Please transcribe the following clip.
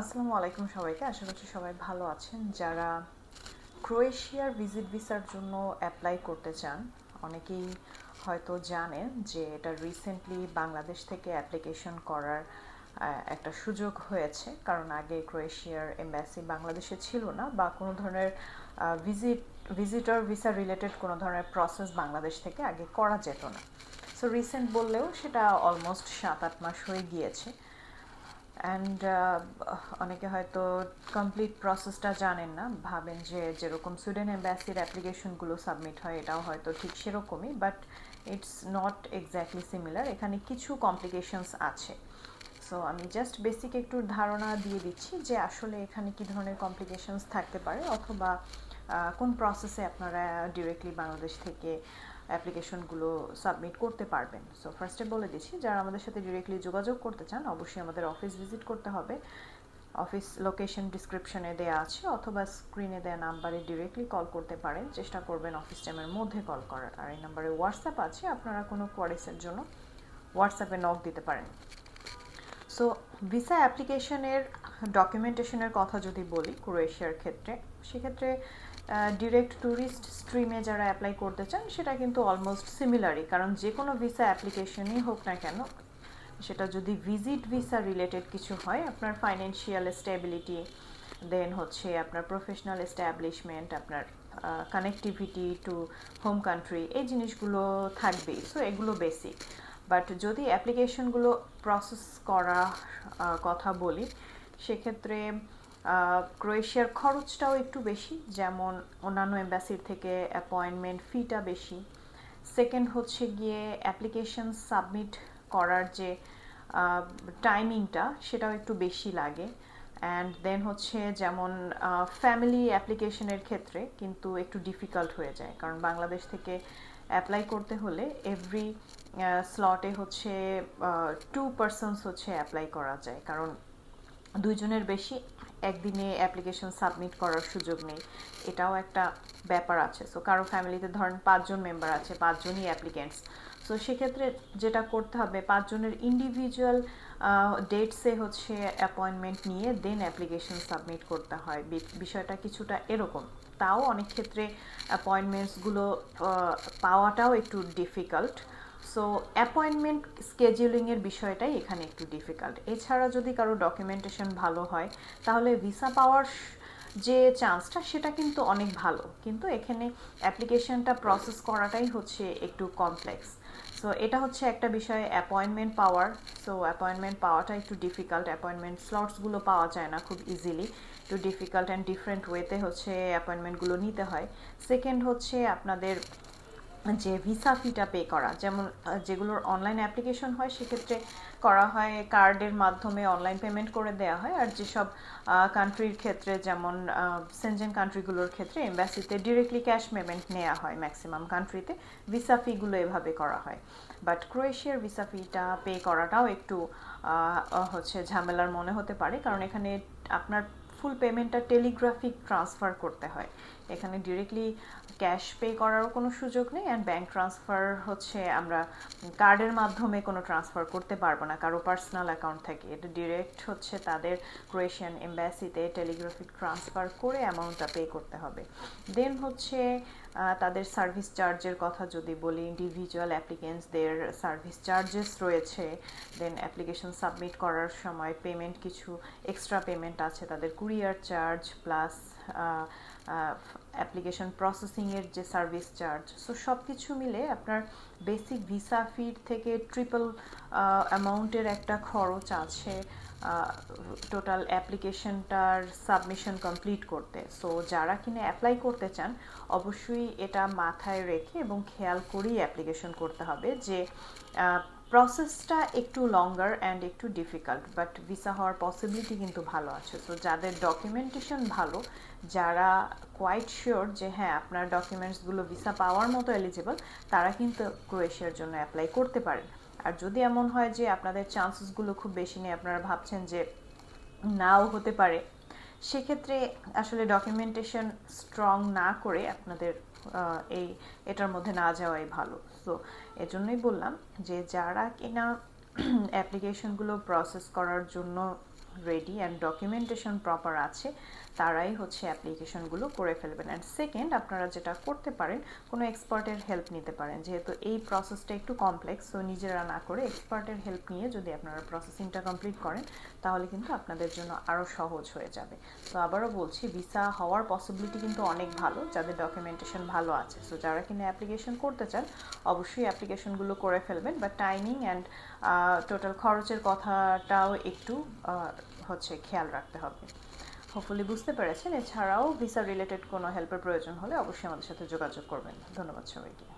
আসসালামু আলাইকুম সবাইকে। আশা করছি সবাই ভালো আছেন। যারা ক্রোয়েশিয়ার ভিজিট ভিসার জন্য অ্যাপ্লাই করতে চান, অনেকেই হয়তো জানেন যে এটা রিসেন্টলি বাংলাদেশ থেকে অ্যাপ্লিকেশন করার একটা সুযোগ হয়েছে। কারণ আগে ক্রোয়েশিয়ার এম্বাসি বাংলাদেশে ছিল না বা কোনো ধরনের ভিজিট ভিজিটর ভিসা রিলেটেড কোনো ধরনের প্রসেস বাংলাদেশ থেকে আগে করা যেত না। সো রিসেন্ট বললেও সেটা অলমোস্ট সাত আট মাস হয়ে গিয়েছে। অ্যান্ড অনেকে হয়তো কমপ্লিট প্রসেসটা জানেন না, ভাবেন যে যেরকম সুইডেন এম্বাসির অ্যাপ্লিকেশনগুলো সাবমিট হয়, এটাও হয়তো ঠিক সেরকমই but it's not exactly similar এখানে কিছু কমপ্লিকেশনস আছে। সো আমি জাস্ট বেসিক একটু ধারণা দিয়ে দিচ্ছি যে আসলে এখানে কি ধরনের কমপ্লিকেশনস থাকতে পারে, অথবা কোন প্রসেসে আপনারা ডিরেক্টলি বাংলাদেশ থেকে অ্যাপ্লিকেশনগুলো সাবমিট করতে পারবেন? সো ফার্স্টে বলে দিচ্ছি, যারা আমাদের সাথে ডিরেক্টলি যোগাযোগ করতে চান, অবশ্যই আমাদের অফিস ভিজিট করতে হবে। অফিস লোকেশন ডিসক্রিপশনে দেওয়া আছে, অথবা স্ক্রিনে দেওয়া নাম্বারে ডিরেক্টলি কল করতে পারেন। চেষ্টা করবেন অফিস টাইমের মধ্যে কল করার। আর এই নাম্বারে হোয়াটসঅ্যাপ আছে, আপনারা কোনো কোয়ারিসের জন্য হোয়াটসঅ্যাপে নক দিতে পারেন। সো ভিসা অ্যাপ্লিকেশনের ডকুমেন্টেশনের কথা যদি বলি ক্রোয়েশিয়ার ক্ষেত্রে, সেক্ষেত্রে ডিরেক্ট ট্যুরিস্ট স্ট্রিমে যারা অ্যাপ্লাই করতে চান, সেটা কিন্তু অলমোস্ট সিমিলারই কারণ যে কোনো ভিসা অ্যাপ্লিকেশনই হোক না কেন, সেটা যদি ভিজিট ভিসা রিলেটেড কিছু হয়, আপনার ফাইন্যান্সিয়াল স্টেবিলিটি দেন হচ্ছে আপনার প্রফেশনাল এস্টাবলিশমেন্ট আপনার কানেক্টিভিটি টু হোম কান্ট্রি এই জিনিসগুলো থাকবেই। সো এগুলো বেসিক বাট যদি অ্যাপ্লিকেশনগুলো প্রসেস করা কথা বলি, সেক্ষেত্রে ক্রোয়েশিয়ার খরচটাও একটু বেশি, যেমন অন্যান্য এম্বাসির থেকে অ্যাপয়েন্টমেন্ট ফিটা বেশি। সেকেন্ড হচ্ছে গিয়ে অ্যাপ্লিকেশন সাবমিট করার যে টাইমিংটা সেটাও একটু বেশি লাগে। অ্যান্ড দেন হচ্ছে যেমন ফ্যামিলি অ্যাপ্লিকেশনের ক্ষেত্রে কিন্তু একটু ডিফিকাল্ট হয়ে যায়। কারণ বাংলাদেশ থেকে অ্যাপ্লাই করতে হলে এভরি স্লটে হচ্ছে টু পার্সনস হচ্ছে অ্যাপ্লাই করা যায়। কারণ দুইজনের বেশি একদিনে অ্যাপ্লিকেশন সাবমিট করার সুযোগ নেই। এটাও একটা ব্যাপার আছে। সো কারও ফ্যামিলিতে ধরেন পাঁচজন মেম্বার আছে, পাঁচজনই অ্যাপ্লিকেন্টস সো সেক্ষেত্রে যেটা করতে হবে, পাঁচজনের ইন্ডিভিজুয়াল ডেটসে হচ্ছে অ্যাপয়েন্টমেন্ট নিয়ে দেন অ্যাপ্লিকেশন সাবমিট করতে হয়। বিষয়টা কিছুটা এরকম। তাও অনেক ক্ষেত্রে অ্যাপয়েন্টমেন্টসগুলো পাওয়াটাও একটু ডিফিকাল্ট সো অ্যাপয়েন্টমেন্ট স্কেজুলিংয়ের বিষয়টাই এখানে একটু ডিফিকাল্ট এছাড়া যদি কারও ডকুমেন্টেশন ভালো হয়, তাহলে ভিসা পাওয়ার যে চান্সটা সেটা কিন্তু অনেক ভালো। কিন্তু এখানে অ্যাপ্লিকেশনটা প্রসেস করাটাই হচ্ছে একটু কমপ্লেক্স সো এটা হচ্ছে একটা বিষয় অ্যাপয়েন্টমেন্ট পাওয়ার সো অ্যাপয়েন্টমেন্ট পাওয়াটা একটু ডিফিকাল্ট অ্যাপয়েন্টমেন্ট স্লটসগুলো পাওয়া যায় না খুব ইজিলি একটু ডিফিকাল্ট অ্যান্ড ডিফারেন্ট ওয়েতে হচ্ছে অ্যাপয়েন্টমেন্টগুলো নিতে হয়। সেকেন্ড হচ্ছে আপনাদের যে ভিসা ফিটা পে করা, যেমন যেগুলোর অনলাইন অ্যাপ্লিকেশন হয়, সেক্ষেত্রে করা হয় কার্ডের মাধ্যমে অনলাইন পেমেন্ট করে দেওয়া হয়। আর যেসব কান্ট্রির ক্ষেত্রে যেমন সেনজেন কান্ট্রিগুলোর ক্ষেত্রে এম্বাসিতে ডিরেক্টলি ক্যাশ পেমেন্ট নেওয়া হয় ম্যাক্সিমাম কান্ট্রিতে ভিসা ফিগুলো এভাবে করা হয়। বাট ক্রোয়েশিয়ার ভিসা ফিটা পে করাটাও একটু হচ্ছে ঝামেলার মনে হতে পারে। কারণ এখানে আপনার ফুল পেমেন্টটা টেলিগ্রাফিক ট্রান্সফার করতে হয়। এখানে ডিরেক্টলি ক্যাশ পে করারও কোনো সুযোগ নেই অ্যান্ড ব্যাঙ্ক ট্রান্সফার হচ্ছে আমরা কার্ডের মাধ্যমে কোনো ট্রান্সফার করতে পারব না। কারও পার্সোনাল অ্যাকাউন্ট থেকে। এটা ডিরেক্ট হচ্ছে তাদের ক্রোয়েশিয়ান এম্বাসিতে টেলিগ্রাফিক ট্রান্সফার করে অ্যামাউন্টটা পে করতে হবে। দেন হচ্ছে তাদের সার্ভিস চার্জের কথা যদি বলি ইন্ডিভিজুয়াল অ্যাপ্লিকেন্টসদের সার্ভিস চার্জেস রয়েছে দেন অ্যাপ্লিকেশন সাবমিট করার সময় পেমেন্ট কিছু এক্সট্রা পেমেন্ট আছে, তাদের কুরিয়ার চার্জ প্লাস অ্যাপ্লিকেশন প্রসেসিংয়ের যে সার্ভিস চার্জ সো সব কিছু মিলে আপনার বেসিক ভিসা ফির থেকে ট্রিপল অ্যামাউন্টের একটা খরচ আছে টোটাল অ্যাপ্লিকেশনটার সাবমিশন কমপ্লিট করতে। সো, যারা কিনে অ্যাপ্লাই করতে চান, অবশ্যই এটা মাথায় রেখে এবং খেয়াল করেই অ্যাপ্লিকেশন করতে হবে যে প্রসেসটা একটু লঙ্গার অ্যান্ড একটু ডিফিকাল্ট বাট ভিসা হওয়ার পসিবিলিটি কিন্তু ভালো আছে। সো যাদের ডকুমেন্টেশন ভালো, যারা কোয়াইট শিওর যে হ্যাঁ আপনার ডকুমেন্টসগুলো ভিসা পাওয়ার মতো এলিজিবল তারা কিন্তু ক্রোয়েশিয়ার জন্য অ্যাপ্লাই করতে পারেন। আর যদি এমন হয় যে আপনাদের চান্সেসগুলো খুব বেশি নেই, আপনারা ভাবছেন যে নাও হতে পারে, সেক্ষেত্রে আসলে ডকুমেন্টেশন স্ট্রং না করে আপনাদের এই এটার মধ্যে না যাওয়াই ভালো। সো এজন্যই বললাম যে যারা কিনা অ্যাপ্লিকেশনগুলো প্রসেস করার জন্য রেডি অ্যান্ড ডকুমেন্টেশন প্রপার আছে, তারাই হচ্ছে অ্যাপ্লিকেশনগুলো করে ফেলবেন। অ্যান্ড সেকেন্ড আপনারা যেটা করতে পারেন, কোনো এক্সপার্টের হেল্প নিতে পারেন। যেহেতু এই প্রসেসটা একটু কমপ্লেক্স সো নিজেরা না করে এক্সপার্টের হেল্প নিয়ে যদি আপনারা প্রসেসিংটা কমপ্লিট করেন, তাহলে কিন্তু আপনাদের জন্য আরও সহজ হয়ে যাবে। তো আবারও বলছি ভিসা হওয়ার পসিবিলিটি কিন্তু অনেক ভালো, যাদের ডকুমেন্টেশন ভালো আছে। সো যারা কিনা অ্যাপ্লিকেশন করতে চান, অবশ্যই অ্যাপ্লিকেশনগুলো করে ফেলবেন। বা টাইমিং অ্যান্ড টোটাল খরচের কথাটাও একটু হচ্ছে খেয়াল রাখতে হবে। হোপফুলি বুঝতে পেরেছেন। এছাড়াও ভিসা রিলেটেড কোনো হেল্পের প্রয়োজন হলে অবশ্যই আমাদের সাথে যোগাযোগ করবেন। ধন্যবাদ সবাইকে।